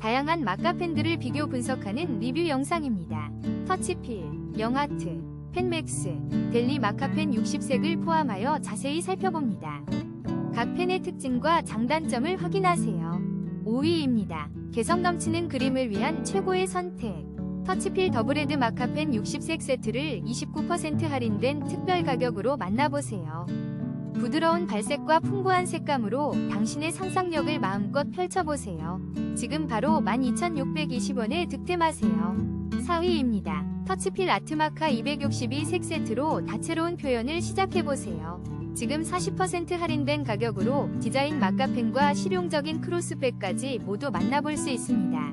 다양한 마카 펜들을 비교 분석하는 리뷰 영상입니다. 터치필, 영아트, 펜맥스, 델리 마카펜 60색을 포함하여 자세히 살펴봅니다. 각 펜의 특징과 장단점을 확인하세요. 5위입니다. 개성 넘치는 그림을 위한 최고의 선택. 터치필 더블헤드 마카펜 60색 세트를 29% 할인된 특별 가격으로 만나보세요. 부드러운 발색과 풍부한 색감으로 당신의 상상력을 마음껏 펼쳐보세요. 지금 바로 12,620원에 득템하세요. 4위입니다. 터치필 아트마카 262 색 세트로 다채로운 표현을 시작해보세요. 지금 40% 할인된 가격으로 디자인 마카펜과 실용적인 크로스백까지 모두 만나볼 수 있습니다.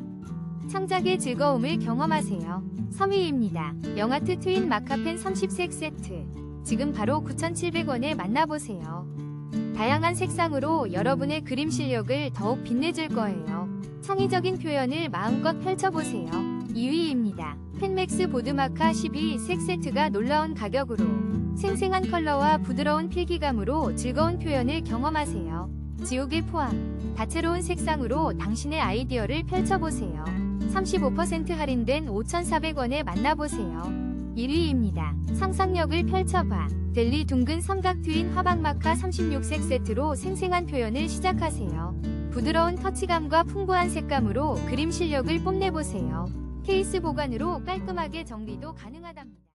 창작의 즐거움을 경험하세요. 3위입니다. 영아트 트윈 마카펜 30색 세트. 지금 바로 9,700원에 만나보세요. 다양한 색상으로 여러분의 그림 실력을 더욱 빛내줄 거예요. 창의적인 표현을 마음껏 펼쳐보세요. 2위입니다. 펜맥스 보드마카 12 색 세트가 놀라운 가격으로 생생한 컬러와 부드러운 필기감으로 즐거운 표현을 경험하세요. 지옥의 포함, 다채로운 색상으로 당신의 아이디어를 펼쳐보세요. 35% 할인된 5,400원에 만나보세요. 1위입니다. 상상력을 펼쳐봐. 델리 둥근 삼각 트윈 화방 마카 36색 세트로 생생한 표현을 시작하세요. 부드러운 터치감과 풍부한 색감으로 그림 실력을 뽐내보세요. 케이스 보관으로 깔끔하게 정리도 가능하답니다.